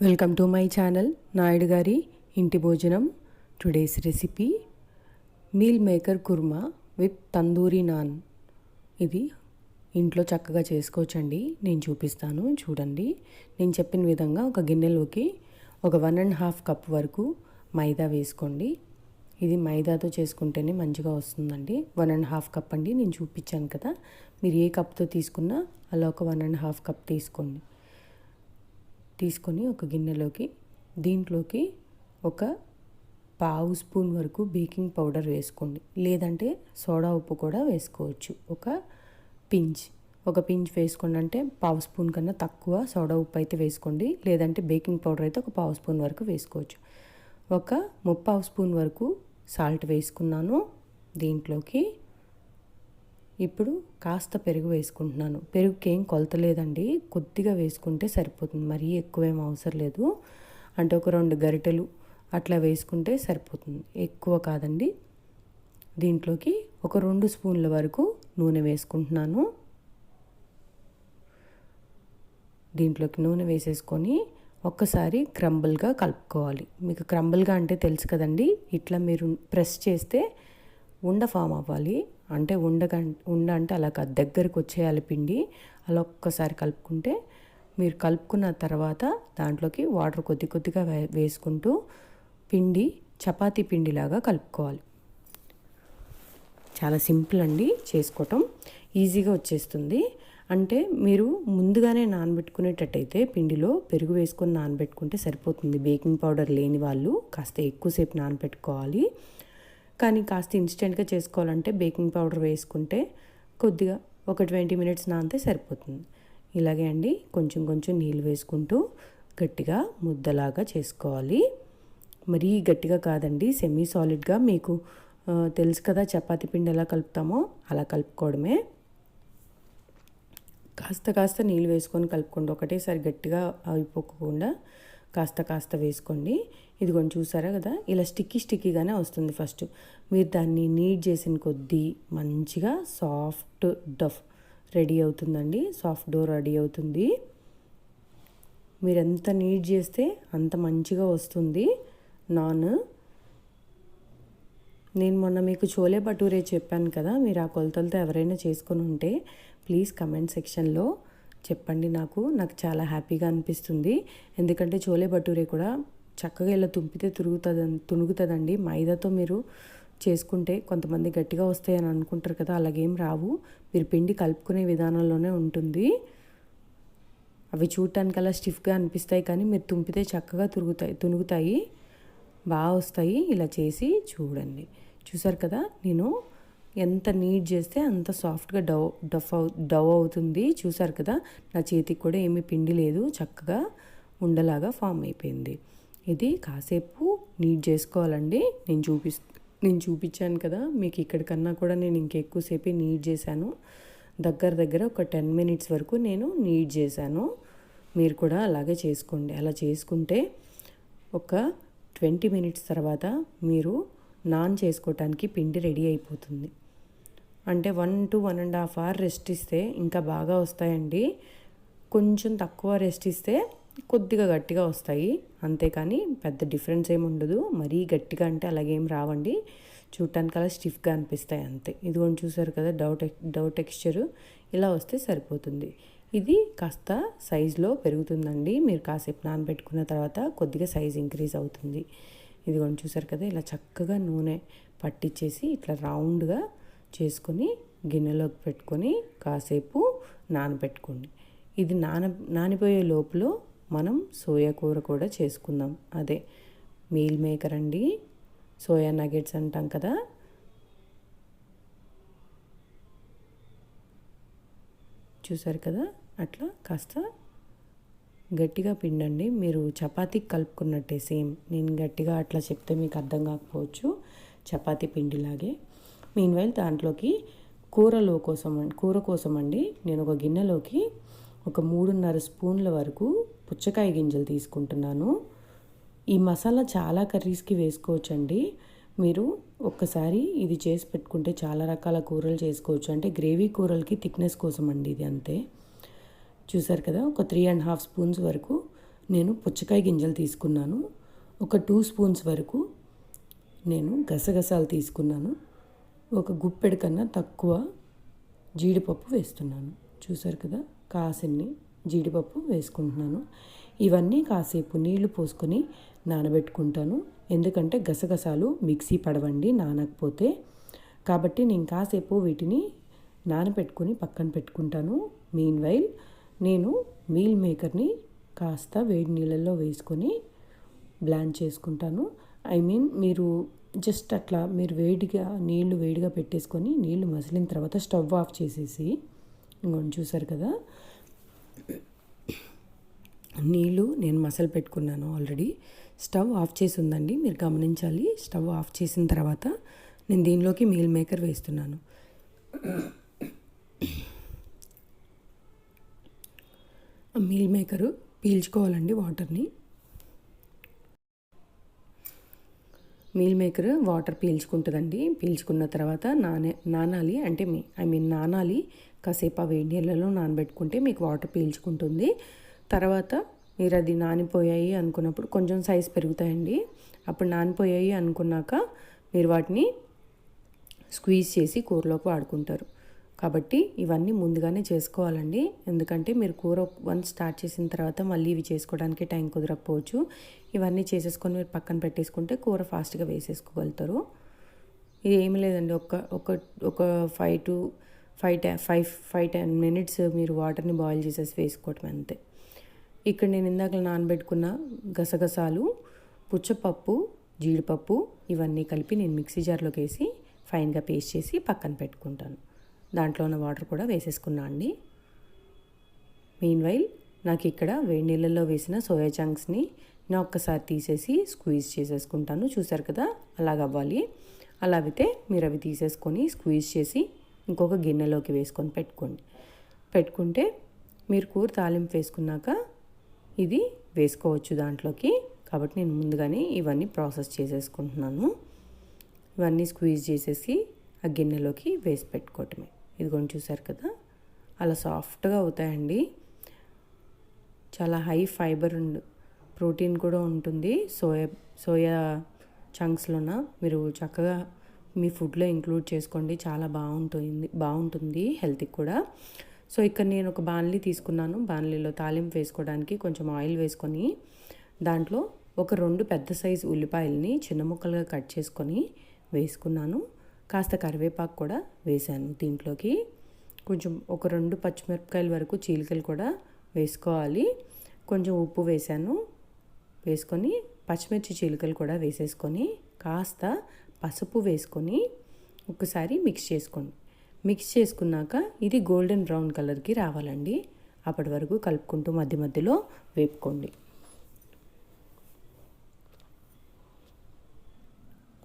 Welcome to my channel Naidu గారి ఇంటి భోజనం. Today's recipe meal maker kurma with tandoori naan. ఇది ఇంట్లో చక్కగా చేసుకోవచ్చండి. నేను చూపిస్తాను చూడండి. నేను చెప్పిన విధంగా ఒక గిన్నెలోకి ఒక వన్ అండ్ హాఫ్ కప్ వరకు మైదా వేసుకోండి. ఇది మైదాతో చేసుకుంటేనే మంచిగా వస్తుందండి. వన్ అండ్ హాఫ్ కప్ అండి నేను చూపించాను కదా. మీరు ఏ కప్తో తీసుకున్నా అలా ఒక వన్ అండ్ హాఫ్ కప్ తీసుకోండి. తీసుకొని ఒక గిన్నెలోకి దీంట్లోకి ఒక పావు స్పూన్ వరకు బేకింగ్ పౌడర్ వేసుకోండి. లేదంటే సోడా ఉప్పు కూడా వేసుకోవచ్చు. ఒక పించ్. ఒక పించ్ వేసుకోండి అంటే పావు స్పూన్ కన్నా తక్కువ సోడా ఉప్పు అయితే వేసుకోండి. లేదంటే బేకింగ్ పౌడర్ అయితే ఒక పావు స్పూన్ వరకు వేసుకోవచ్చు. ఒక ముప్పావు స్పూన్ వరకు సాల్ట్ వేసుకున్నాను. దీంట్లోకి ఇప్పుడు కాస్త పెరుగు వేసుకుంటున్నాను. పెరుగుకి ఏం కొలత లేదండి. కొద్దిగా వేసుకుంటే సరిపోతుంది. మరీ ఎక్కువేం అవసరం లేదు. అంటే ఒక రెండు గరిటెలు అట్లా వేసుకుంటే సరిపోతుంది. ఎక్కువ కాదండి. దీంట్లోకి ఒక రెండు స్పూన్ల వరకు నూనె వేసుకుంటున్నాను. దీంట్లోకి నూనె వేసేసుకొని ఒక్కసారి క్రంబుల్గా కలుపుకోవాలి. మీకు క్రంబుల్గా అంటే తెలుసు కదండి. ఇట్లా మీరు ప్రెస్ చేస్తే ఉండ ఫామ్ అవ్వాలి. అంటే ఉండగ ఉండ అంటే అలా కాదు దగ్గరకు వచ్చేయాలి పిండి. అలా ఒక్కసారి కలుపుకుంటే మీరు కలుపుకున్న తర్వాత దాంట్లోకి వాటర్ కొద్ది కొద్దిగా వేసుకుంటూ పిండి చపాతీ పిండిలాగా కలుపుకోవాలి. చాలా సింపుల్ అండి చేసుకోవటం. ఈజీగా వచ్చేస్తుంది. అంటే మీరు ముందుగానే నానబెట్టుకునేటట్టయితే పిండిలో పెరుగు వేసుకొని నానబెట్టుకుంటే సరిపోతుంది. బేకింగ్ పౌడర్ లేని వాళ్ళు కాస్త ఎక్కువసేపు నానబెట్టుకోవాలి. కానీ కాస్త ఇన్స్టెంట్గా చేసుకోవాలంటే బేకింగ్ పౌడర్ వేసుకుంటే కొద్దిగా ఒక ట్వంటీ మినిట్స్ నానితే సరిపోతుంది. ఇలాగే అండి కొంచెం కొంచెం నీళ్ళు వేసుకుంటూ గట్టిగా ముద్దలాగా చేసుకోవాలి. మరీ గట్టిగా కాదండి సెమీ సాలిడ్గా మీకు తెలుసు కదా చపాతీ పిండి ఎలా కలుపుతామో అలా కలుపుకోవడమే. కాస్త కాస్త నీళ్ళు వేసుకొని కలుపుకోండి ఒకటేసారి గట్టిగా అయిపోకుండా కాస్త కాస్త వేసుకోండి. ఇదిగోండి చూసారా కదా? ఇలా స్టిక్కీ స్టిక్కీగానే వస్తుంది ఫస్ట్. మీరు దాన్ని నీట్ చేసిన కొద్దీ మంచిగా సాఫ్ట్ డఫ్ రెడీ అవుతుందండి. సాఫ్ట్ డో రెడీ అవుతుంది. మీరు ఎంత నీట్ చేస్తే అంత మంచిగా వస్తుంది. నాన్. నేను మొన్న మీకు చోలే భటూరే చెప్పాను కదా మీరు ఆ కొలతలతో ఎవరైనా చేసుకొని ఉంటే ప్లీజ్ కమెంట్ సెక్షన్లో చెప్పండి నాకు. నాకు చాలా హ్యాపీగా అనిపిస్తుంది. ఎందుకంటే చోలే భటూరే కూడా చక్కగా ఇలా తుంపితే తిరుగుతుంది తుణుగుతుందండి. మైదాతో మీరు చేసుకుంటే కొంతమంది గట్టిగా వస్తాయని అనుకుంటారు కదా అలాగేం రావు. మీరు పిండి కలుపుకునే విధానంలోనే ఉంటుంది. అవి చూడటానికి అలా స్టిఫ్గా అనిపిస్తాయి కానీ మీరు తుంపితే చక్కగా తిరుగుతాయి తునుగుతాయి బాగా వస్తాయి. ఇలా చేసి చూడండి. చూసారు కదా నేను ఎంత నీట్ చేస్తే అంత సాఫ్ట్గా డవ్ డఫ్ అవు డవ్ అవుతుంది. చూసారు కదా నా చేతికి కూడా ఏమీ పిండి లేదు. చక్కగా ఉండలాగా ఫామ్ అయిపోయింది. ఇది కాసేపు నీట్ చేసుకోవాలండి. నేను చూపి నేను చూపించాను కదా మీకు ఇక్కడికన్నా కూడా నేను ఇంకెక్కువసేపు నీట్ చేశాను. దగ్గర దగ్గర ఒక టెన్ మినిట్స్ వరకు నేను నీట్ చేశాను. మీరు కూడా అలాగే చేసుకోండి. అలా చేసుకుంటే ఒక ట్వంటీ మినిట్స్ తర్వాత మీరు నాన్ చేసుకోవటానికి పిండి రెడీ అయిపోతుంది. అంటే one to one and half hour rest ఇస్తే ఇంకా బాగా వస్తాయండి. కొంచెం తక్కువ రెస్ట్ ఇస్తే కొద్దిగా గట్టిగా వస్తాయి. అంతేకాని పెద్ద డిఫరెన్స్ ఏమి ఉండదు. మరీ గట్టిగా అంటే అలాగేం రావండి. చూడటానికి అలా స్టిఫ్గా అనిపిస్తాయి అంతే. ఇదిగోండి చూసారు కదా డౌట్ డౌ టెక్స్చరు ఇలా వస్తే సరిపోతుంది. ఇది కాస్త సైజులో పెరుగుతుందండి. మీరు కాసేపు నానబెట్టుకున్న తర్వాత కొద్దిగా సైజ్ ఇంక్రీజ్ అవుతుంది. ఇదిగోండి చూసారు కదా ఇలా చక్కగా నూనె పట్టించేసి ఇట్లా రౌండ్గా చేసుకొని గిన్నెలోకి పెట్టుకొని కాసేపు నానబెట్టుకోండి. ఇది నాన నానిపోయే లోపల మనం సోయా కూర కూడా చేసుకుందాం. అదే మీల్ మేకర్ అండి సోయా నగెట్స్ అంటాం కదా. చూసారు కదా? అట్లా కాస్త గట్టిగా పిండండి. మీరు చపాతీకి కలుపుకున్నట్టే సేమ్. నేను గట్టిగా అట్లా చెప్తే మీకు అర్థం కాకపోవచ్చు. చపాతీ పిండిలాగే. మీన్వైల్ దాంట్లోకి కూరలో కోసం కూర కోసం అండి నేను ఒక గిన్నెలోకి ఒక మూడున్నర స్పూన్ల వరకు పుచ్చకాయ గింజలు తీసుకుంటున్నాను. ఈ మసాలా చాలా కర్రీస్కి వేసుకోవచ్చండి. మీరు ఒక్కసారి ఇది చేసి పెట్టుకుంటే చాలా రకాల కూరలు చేసుకోవచ్చు. అంటే గ్రేవీ కూరలకి థిక్నెస్ కోసం అండి ఇది అంతే. చూసారు కదా ఒక త్రీ అండ్ హాఫ్ స్పూన్స్ వరకు నేను పుచ్చకాయ గింజలు తీసుకున్నాను. ఒక టూ స్పూన్స్ వరకు నేను గసగసాలు తీసుకున్నాను. ఒక గుప్పెడు కన్నా తక్కువ జీడిపప్పు వేస్తున్నాను. చూసారు కదా? కాసిన్ని జీడిపప్పు వేసుకుంటున్నాను. ఇవన్నీ కాసేపు నీళ్ళు పోసుకొని నానబెట్టుకుంటాను. ఎందుకంటే గసగసాలు మిక్సీ పడవండి నానకపోతే. కాబట్టి నేను కాసేపు వీటిని నానబెట్టుకొని పక్కన పెట్టుకుంటాను. మీన్ వైల్ నేను మీల్ మేకర్ని కాస్త వేడి నీళ్ళల్లో వేసుకొని బ్లాండ్ చేసుకుంటాను. ఐ మీన్ మీరు జస్ట్ అట్లా మీరు వేడిగా నీళ్ళు వేడిగా పెట్టేసుకొని నీళ్ళు మసిలిన తర్వాత స్టవ్ ఆఫ్ చేసేసి ఇంకొని చూసారు కదా? నీళ్ళు నేను మసలు పెట్టుకున్నాను ఆల్రెడీ. స్టవ్ ఆఫ్ చేసి ఉందండి మీరు గమనించాలి. స్టవ్ ఆఫ్ చేసిన తర్వాత నేను దీనిలోకి మీల్ మేకర్ వేస్తున్నాను. మీల్ మేకరు పీల్చుకోవాలండి వాటర్ని. మీల్ మేకర్ వాటర్ పీల్చుకుంటుందండి. పీల్చుకున్న తర్వాత నానే నానాలి అంటే మీ ఐ మీన్ నానాలి కాసేపు ఆ వేడి నీళ్ళలో నానబెట్టుకుంటే మీకు వాటర్ పీల్చుకుంటుంది. తర్వాత మీరు అది నానిపోయాయి అనుకున్నప్పుడు కొంచెం సైజ్ పెరుగుతాయండి. అప్పుడు నానిపోయాయి అనుకున్నాక మీరు వాటిని స్క్వీజ్ చేసి కూరలోకి వాడుకుంటారు. కాబట్టి ఇవన్నీ ముందుగానే చేసుకోవాలండి. ఎందుకంటే మీరు కూర వన్ స్టార్ట్ చేసిన తర్వాత మళ్ళీ ఇవి చేసుకోవడానికి టైం కుదరకపోవచ్చు. ఇవన్నీ చేసేసుకొని మీరు పక్కన పెట్టేసుకుంటే కూర ఫాస్ట్గా వేసేసుకోగలుగుతారు. ఇది ఏమి లేదండి. ఒక ఒక ఒక five to five ten five five ten minutes మీరు వాటర్ని బాయిల్ చేసేసి వేసుకోవటం అంతే. ఇక్కడ నేను ఇందాక నానబెట్టుకున్న గసగసాలు పుచ్చపప్పు జీడిపప్పు ఇవన్నీ కలిపి నేను మిక్సీ జార్లోకి వేసి ఫైన్గా పేస్ట్ చేసి పక్కన పెట్టుకుంటాను. దాంట్లో ఉన్న వాటర్ కూడా వేసేసుకున్నా అండి. మెయిన్ వైల్ నాకు ఇక్కడ వేడి నీళ్ళల్లో వేసిన సోయా చంక్స్ని నేను ఒక్కసారి తీసేసి స్క్వీజ్ చేసేసుకుంటాను. చూసారు కదా? అలాగ అవ్వాలి. అలా అయితే మీరు అవి తీసేసుకొని స్క్వీజ్ చేసి ఇంకొక గిన్నెలోకి వేసుకొని పెట్టుకోండి. పెట్టుకుంటే మీరు కూర తాలింపు వేసుకున్నాక ఇది వేసుకోవచ్చు దాంట్లోకి. కాబట్టి నేను ముందుగానే ఇవన్నీ ప్రాసెస్ చేసేసుకుంటున్నాను. ఇవన్నీ స్క్వీజ్ చేసేసి ఆ గిన్నెలోకి వేసి పెట్టుకోవటమే. ఇదిగోండి చూసారు కదా? అలా సాఫ్ట్గా అవుతాయండి. చాలా హై ఫైబర్ ఉండు ప్రోటీన్ కూడా ఉంటుంది. సోయా సోయా చంక్స్లోన మీరు చక్కగా మీ ఫుడ్లో ఇంక్లూడ్ చేసుకోండి. చాలా బాగుంటుంది బాగుంటుంది హెల్త్కి కూడా. సో ఇక్కడ నేను ఒక బాన్లీ తీసుకున్నాను. బాన్లీలో తాలింపు వేసుకోవడానికి కొంచెం ఆయిల్ వేసుకొని దాంట్లో ఒక రెండు పెద్ద సైజు ఉల్లిపాయలని చిన్న ముక్కలుగా కట్ చేసుకొని వేసుకున్నాను. కాస్త కరివేపాకు కూడా వేశాను దీంట్లోకి. కొంచెం ఒక రెండు పచ్చిమిరపకాయల వరకు చీలికలు కూడా వేసుకోవాలి. కొంచెం ఉప్పు వేశాను. వేసుకొని పచ్చిమిర్చి చీలికలు కూడా వేసేసుకొని కాస్త పసుపు వేసుకొని ఒకసారి మిక్స్ చేసుకోండి మిక్స్ చేసుకున్నాక ఇది గోల్డెన్ బ్రౌన్ కలర్కి రావాలండి. అప్పటి వరకు కలుపుకుంటూ మధ్య మధ్యలో వేపుకోండి.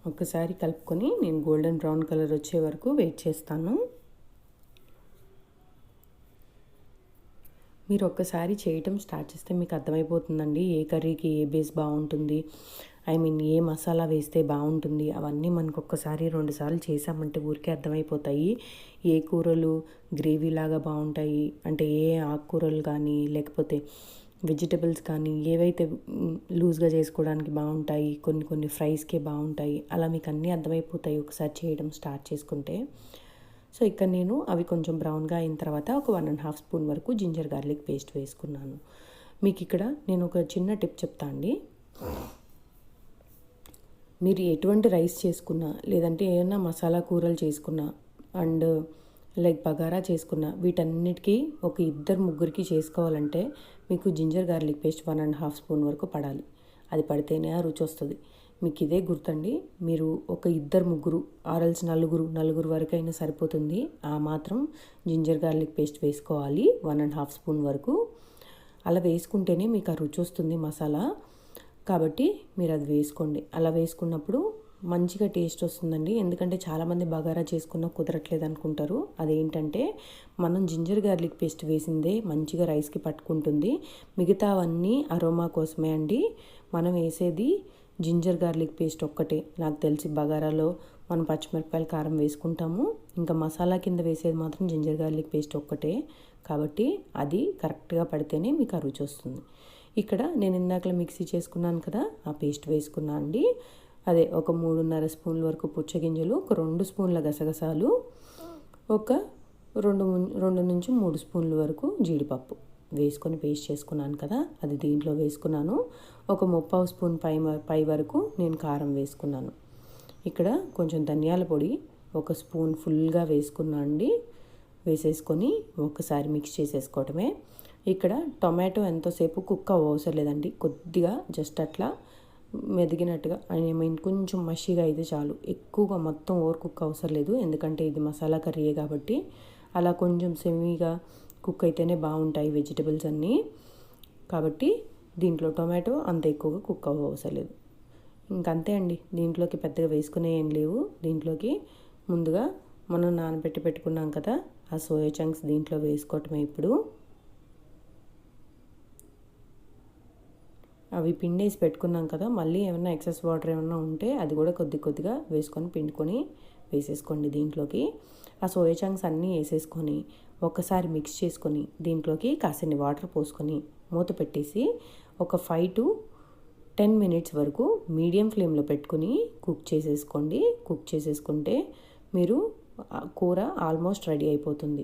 ఒకసారి కలుపుకొని నేను గోల్డెన్ బ్రౌన్ కలర్ వచ్చే వరకు వెయిట్ చేస్తాను. మీరు ఒక్కసారి చేయటం స్టార్ట్ చేస్తే మీకు అర్థమైపోతుందండి ఏ కర్రీకి ఏ బేస్ బాగుంటుంది ఐ మీన్ ఏ మసాలా వేస్తే బాగుంటుంది అవన్నీ మనకు ఒక్కసారి రెండుసార్లు చేసామంటే ఊరికే అర్థమైపోతాయి. ఏ కూరలు గ్రేవీ లాగా బాగుంటాయి అంటే ఏ ఆకుకూరలు కానీ లేకపోతే వెజిటబుల్స్ కానీ ఏవైతే లూజ్గా చేసుకోవడానికి బాగుంటాయి కొన్ని కొన్ని ఫ్రైస్కే బాగుంటాయి అలా మీకు అన్నీ అర్థమైపోతాయి ఒకసారి చేయడం స్టార్ట్ చేసుకుంటే. సో ఇక్కడ నేను అవి కొంచెం బ్రౌన్గా అయిన తర్వాత ఒక వన్ అండ్ హాఫ్ స్పూన్ వరకు జింజర్ గార్లిక్ పేస్ట్ వేసుకున్నాను. మీకు ఇక్కడ నేను ఒక చిన్న టిప్ చెప్తా అండి. మీరు ఎటువంటి రైస్ చేసుకున్నా లేదంటే ఏమైనా మసాలా కూరలు చేసుకున్నా అండ్ లైక్ బగారా చేసుకున్న వీటన్నిటికీ ఒక ఇద్దరు ముగ్గురికి చేసుకోవాలంటే మీకు ginger garlic paste one and half spoon వరకు పడాలి. అది పడితేనే ఆ రుచి వస్తుంది. మీకు ఇదే గుర్తండి. మీరు ఒక ఇద్దరు ముగ్గురు ఆరల్స్ నలుగురు నలుగురు వరకు అయినా సరిపోతుంది. ఆ మాత్రం జింజర్ గార్లిక్ పేస్ట్ వేసుకోవాలి వన్ అండ్ హాఫ్ స్పూన్ వరకు. అలా వేసుకుంటేనే మీకు ఆ రుచి వస్తుంది మసాలా. కాబట్టి మీరు అది వేసుకోండి. అలా వేసుకున్నప్పుడు మంచిగా టేస్ట్ వస్తుందండి. ఎందుకంటే చాలామంది బగారా చేసుకున్న కుదరట్లేదు అనుకుంటారు అదేంటంటే మనం జింజర్ గార్లిక్ పేస్ట్ వేసిందే మంచిగా రైస్కి పట్టుకుంటుంది. మిగతావన్నీ అరోమా కోసమే అండి. మనం వేసేది జింజర్ గార్లిక్ పేస్ట్ ఒక్కటే. నాకు తెలిసి బగారాలో మనం పచ్చిమిరపకాయలు కారం వేసుకుంటాము. ఇంకా మసాలా కింద వేసేది మాత్రం జింజర్ గార్లిక్ పేస్ట్ ఒక్కటే. కాబట్టి అది కరెక్ట్గా పడితేనే మీకు ఆ రుచి వస్తుంది. ఇక్కడ నేను ఇందాకలా మిక్సీ చేసుకున్నాను కదా ఆ పేస్ట్ వేసుకున్నా అండి. అదే ఒక మూడున్నర స్పూన్ల వరకు పుచ్చగింజలు ఒక రెండు స్పూన్ల గసగసాలు ఒక రెండు రెండు నుంచి మూడు స్పూన్ల వరకు జీడిపప్పు వేసుకొని పేస్ట్ చేసుకున్నాను కదా అది దీంట్లో వేసుకున్నాను. ఒక ముప్పావు స్పూన్ పై పై వరకు నేను కారం వేసుకున్నాను. ఇక్కడ కొంచెం ధనియాల పొడి ఒక స్పూన్ ఫుల్గా వేసుకున్నా అండి. వేసేసుకొని ఒకసారి మిక్స్ చేసేసుకోవటమే. ఇక్కడ టొమాటో ఎంతోసేపు కుక్క అవసరం లేదండి. కొద్దిగా జస్ట్ అట్లా మెదిగినట్టుగా ఐ కొంచెం మషిగా అయితే చాలు. ఎక్కువగా మొత్తం ఓవర్ కుక్ అవసరం లేదు. ఎందుకంటే ఇది మసాలా కర్రీయే కాబట్టి అలా కొంచెం సెమీగా కుక్ అయితేనే బాగుంటాయి వెజిటబుల్స్ అన్నీ. కాబట్టి దీంట్లో టొమాటో అంత ఎక్కువగా కుక్ అవ్వ అవసరం లేదు. ఇంకంతే అండి. దీంట్లోకి పెద్దగా వేసుకునే ఏం లేవు. దీంట్లోకి ముందుగా మనం నానబెట్టి పెట్టుకున్నాం కదా ఆ సోయా చంక్స్ దీంట్లో వేసుకోవటమే ఇప్పుడు. అవి పిండేసి పెట్టుకున్నాం కదా మళ్ళీ ఏమైనా ఎక్సెస్ వాటర్ ఏమైనా ఉంటే అది కూడా కొద్ది కొద్దిగా వేసుకొని పిండుకొని వేసేసుకోండి దీంట్లోకి. ఆ సోయా చంక్స్ అన్నీ వేసేసుకొని ఒకసారి మిక్స్ చేసుకొని దీంట్లోకి కాసిన్ని వాటర్ పోసుకొని మూత పెట్టేసి ఒక ఫైవ్ టు టెన్ మినిట్స్ వరకు మీడియం ఫ్లేమ్లో పెట్టుకుని కుక్ చేసేసుకోండి. కుక్ చేసేసుకుంటే మీరు కూర ఆల్మోస్ట్ రెడీ అయిపోతుంది.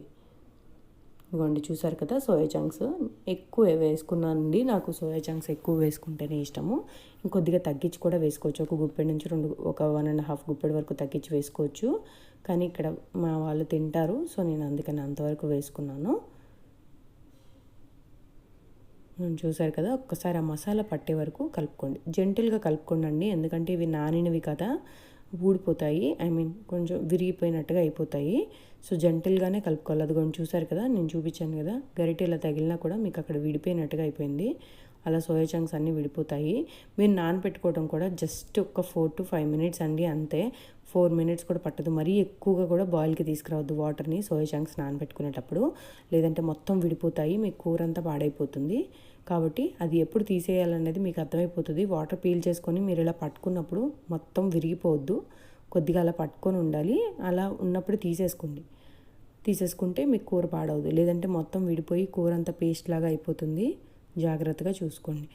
ఇదిగోండి చూసారు కదా సోయా చంక్స్? ఎక్కువ వేసుకున్నానండి. నాకు సోయా చంక్స్ ఎక్కువ వేసుకుంటేనే ఇష్టము. ఇంకొద్దిగా తగ్గించి కూడా వేసుకోవచ్చు. ఒక గుప్పెడి నుంచి రెండు ఒక వన్ అండ్ హాఫ్ గుప్పెడి వరకు తగ్గించి వేసుకోవచ్చు. కానీ ఇక్కడ మా వాళ్ళు తింటారు సో నేను అందుకని అంతవరకు వేసుకున్నాను. చూసారు కదా ఒక్కసారి ఆ మసాలా పట్టే వరకు కలుపుకోండి. జెంటిల్గా కలుపుకోండి ఎందుకంటే ఇవి నానినవి కదా ఊడిపోతాయి. ఐ మీన్ కొంచెం విరిగిపోయినట్టుగా అయిపోతాయి. సో జెంటల్గానే కలుపుకోవాలి. అది కొంచెం చూసారు కదా నేను చూపించాను కదా గరిటె ఇలా తగిలినా కూడా మీకు అక్కడ విడిపోయినట్టుగా అయిపోయింది. అలా సోయా చంక్స్ అన్నీ విడిపోతాయి. మీరు నానపెట్టుకోవడం కూడా జస్ట్ ఒక ఫోర్ టు ఫైవ్ మినిట్స్ అండి అంతే. ఫోర్ మినిట్స్ కూడా పట్టదు. మరీ ఎక్కువగా కూడా బాయిల్కి తీసుకురావద్దు వాటర్ని సోయా చంక్స్ నానబెట్టుకునేటప్పుడు. లేదంటే మొత్తం విడిపోతాయి మీకు కూర అంతా పాడైపోతుంది. కాబట్టి అది ఎప్పుడు తీసేయాలనేది మీకు అర్థమైపోతుంది. వాటర్ పీల్ చేసుకొని మీరు ఇలా పట్టుకున్నప్పుడు మొత్తం విరిగిపోవద్దు. కొద్దిగా అలా పట్టుకొని ఉండాలి. అలా ఉన్నప్పుడు తీసేసుకోండి. తీసేసుకుంటే మీకు కూర పాడవదు లేదంటే మొత్తం విడిపోయి కూర అంతా పేస్ట్ లాగా అయిపోతుంది. జాగ్రత్తగా చూసుకోండి.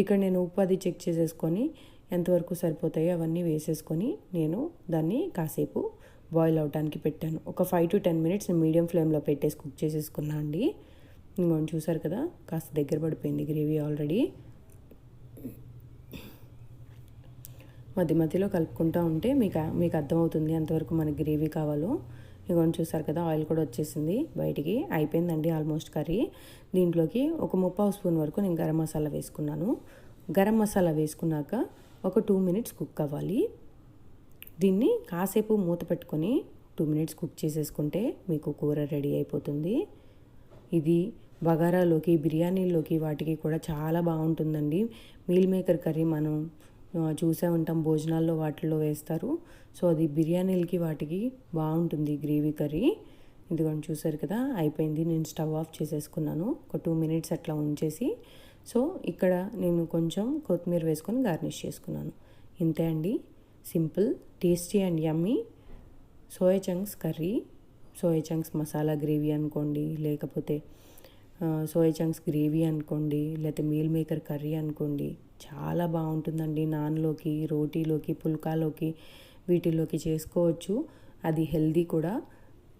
ఇక్కడ నేను ఉప్పు అది చెక్ చేసేసుకొని ఎంతవరకు సరిపోతాయో అవన్నీ వేసేసుకొని నేను దాన్ని కాసేపు బాయిల్ అవడానికి పెట్టాను. ఒక five to ten minutes medium ఫ్లేమ్లో పెట్టేసి కుక్ చేసేసుకున్నా అండి. ఇంకొని చూసారు కదా కాస్త దగ్గర పడిపోయింది గ్రేవీ ఆల్రెడీ మధ్య మధ్యలో కలుపుకుంటూ ఉంటే మీకు మీకు అర్థమవుతుంది ఎంతవరకు మనకి గ్రేవీ కావాలో. ఇగోని చూసారు కదా ఆయిల్ కూడా వచ్చేసింది బయటికి. అయిపోయిందండి ఆల్మోస్ట్ కర్రీ. దీంట్లోకి ఒక ముప్పావు స్పూన్ వరకు నేను గరం మసాలా వేసుకున్నాను. గరం మసాలా వేసుకున్నాక ఒక టూ మినిట్స్ కుక్ అవ్వాలి. దీన్ని కాసేపు మూత పెట్టుకొని టూ మినిట్స్ కుక్ చేసేసుకుంటే మీకు కూర రెడీ అయిపోతుంది. ఇది బగారాలోకి బిర్యానీలోకి వాటికి కూడా చాలా బాగుంటుందండి. మీల్ మేకర్ కర్రీ మనం చూసే ఉంటాం భోజనాల్లో వాటిల్లో వేస్తారు. సో అది బిర్యానీలకి వాటికి బాగుంటుంది గ్రేవీ కర్రీ. ఇదిగోండి చూసారు కదా అయిపోయింది. నేను స్టవ్ ఆఫ్ చేసేసుకున్నాను. ఒక టూ మినిట్స్ అట్లా ఉంచేసి. సో ఇక్కడ నేను కొంచెం కొత్తిమీర వేసుకొని గార్నిష్ చేసుకున్నాను. ఇంతే అండి. Simple tasty and yummy. Soya chunks curry. Soya chunks masala gravy అనుకోండి లేకపోతే సోయా చంక్స్ గ్రేవీ అనుకోండి లేకపోతే మీల్ మేకర్ కర్రీ అనుకోండి చాలా బాగుంటుందండి నాన్లోకి రోటీలోకి పుల్కాలోకి వీటిలోకి చేసుకోవచ్చు. అది హెల్దీ కూడా.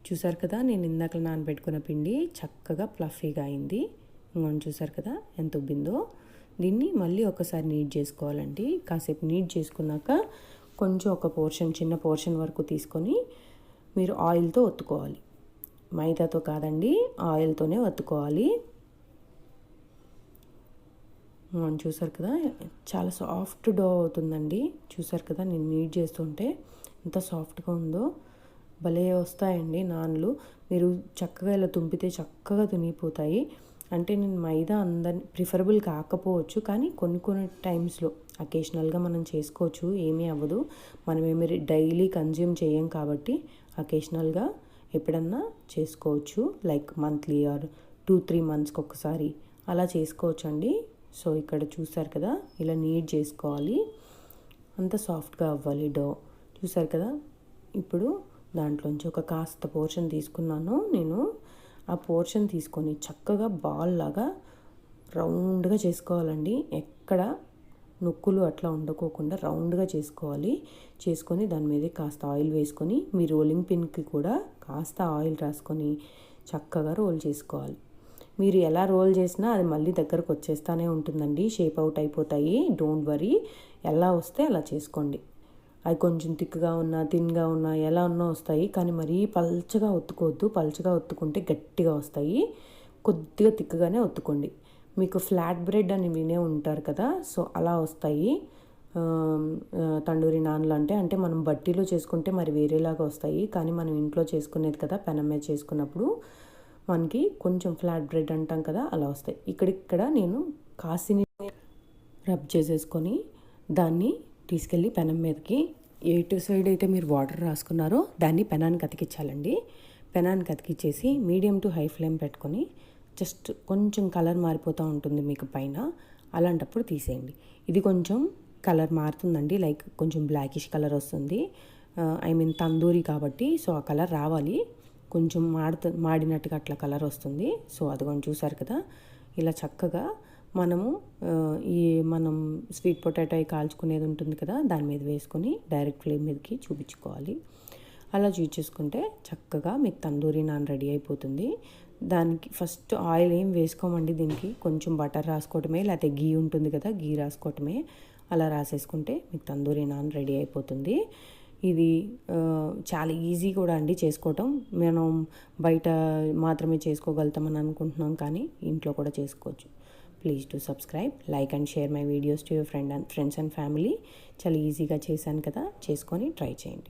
చూసారు కదా నేను ఇందాక నానబెట్టుకున్న పిండి చక్కగా ప్లఫీగా అయింది. ఇంకొని చూసారు కదా ఎంత ఉబ్బిందో. దీన్ని మళ్ళీ ఒకసారి నీట్ చేసుకోవాలండి. కాసేపు నీట్ చేసుకున్నాక కొంచెం ఒక పోర్షన్ చిన్న పోర్షన్ వరకు తీసుకొని మీరు ఆయిల్తో ఒత్తుకోవాలి. మైదాతో కాదండి ఆయిల్తోనే వత్తుకోవాలి. చూసారు కదా? చాలా సాఫ్ట్ డో అవుతుందండి. చూసారు కదా? నేను నీట్ చేస్తుంటే ఎంత సాఫ్ట్గా ఉందో. భలే వస్తాయండి నాన్లు. మీరు చక్కగా ఇలా తుంపితే చక్కగా తునిగిపోతాయి. అంటే నేను మైదా అందరి ప్రిఫరబుల్ కాకపోవచ్చు కానీ కొన్ని కొన్ని టైమ్స్లో అకేషనల్గా మనం చేసుకోవచ్చు ఏమీ అవ్వదు. మనమేమి డైలీ కన్జ్యూమ్ చేయం కాబట్టి అకేషనల్గా ఎప్పుడన్నా చేసుకోవచ్చు. Like monthly or two three మంత్స్కి ఒకసారి అలా చేసుకోవచ్చు అండి సో ఇక్కడ చూసారు కదా ఇలా నీట్ చేసుకోవాలి. అంత సాఫ్ట్గా అవ్వాలి డో. చూసారు కదా ఇప్పుడు దాంట్లోంచి ఒక కాస్త పోర్షన్ తీసుకున్నాను. నేను ఆ పోర్షన్ తీసుకొని చక్కగా బాల్ లాగా రౌండ్గా చేసుకోవాలండి. ఎక్కడ నొక్కులు అట్లా ఉండకోకుండా రౌండ్గా చేసుకోవాలి. చేసుకొని దాని మీద కాస్త ఆయిల్ వేసుకొని మీ రోలింగ్ పిన్కి కూడా కాస్త ఆయిల్ రాసుకొని చక్కగా రోల్ చేసుకోవాలి. మీరు ఎలా రోల్ చేసినా అది మళ్ళీ దగ్గరకు వచ్చేస్తూనే ఉంటుందండి. షేప్ అవుట్ అయిపోతాయి. Don't worry. ఎలా వస్తే అలా చేసుకోండి. అవి కొంచెం తిక్కుగా ఉన్నా థిన్గా ఉన్నా ఎలా ఉన్నా వస్తాయి. కానీ మరీ పల్చగా ఒత్తుకోవద్దు. పల్చగా ఒత్తుకుంటే గట్టిగా వస్తాయి. కొద్దిగా థిక్గానే ఒత్తుకోండి. మీకు ఫ్లాట్ బ్రెడ్ అని వినే ఉంటారు కదా సో అలా వస్తాయి. తండూరి నాన్లు అంటే అంటే మనం బట్టీలో చేసుకుంటే మరి వేరేలాగా వస్తాయి. కానీ మనం ఇంట్లో చేసుకునేది కదా పెనం మీద చేసుకున్నప్పుడు మనకి కొంచెం ఫ్లాట్ బ్రెడ్ అంటాం కదా అలా వస్తాయి. ఇక్కడిక్కడ నేను కాసిని రబ్ చేసేసుకొని దాన్ని తీసుకెళ్ళి పెనం మీదకి ఎటు సైడ్ అయితే మీరు వాటర్ రాసుకున్నారో దాన్ని పెనానికి అతికించాలండి. పెనానికి అతికిచ్చేసి మీడియం టు హై ఫ్లేమ్ పెట్టుకొని జస్ట్ కొంచెం కలర్ మారిపోతూ ఉంటుంది మీకు పైన. అలాంటప్పుడు తీసేయండి. ఇది కొంచెం కలర్ మారుతుందండి. లైక్ కొంచెం బ్లాకిష్ కలర్ వస్తుంది. ఐ మీన్ తందూరి కాబట్టి సో ఆ కలర్ రావాలి. కొంచెం మాడుతు మాడినట్టుగా అట్లా కలర్ వస్తుంది. సో అది కొంచెం చూసారు కదా? ఇలా చక్కగా మనము ఈ మనం స్వీట్ పొటాటో కాల్చుకునేది ఉంటుంది కదా? దాని మీద వేసుకొని డైరెక్ట్ ఫ్లేమ్ మీదకి చూపించుకోవాలి. అలా చూపించేసుకుంటే చక్కగా మీకు తందూరి నాన్ రెడీ అయిపోతుంది. దానికి ఫస్ట్ ఆయిల్ ఏం వేసుకోమండి దీనికి? కొంచెం బటర్ రాసుకోవటమే లేకపోతే గీ ఉంటుంది కదా గీ రాసుకోవటమే. అలా రాసేసుకుంటే మీకు తందూరి నాన్ రెడీ అయిపోతుంది. ఇది చాలా ఈజీ కూడా అండి చేసుకోవటం. మనం బయట మాత్రమే చేసుకోగలుగుతామని అనుకుంటున్నాం కానీ ఇంట్లో కూడా చేసుకోవచ్చు. Please to subscribe like and share my videos to your friend and friends and family చాలా ఈజీగా చేశాను కదా చేసుకొని ట్రై చేయండి.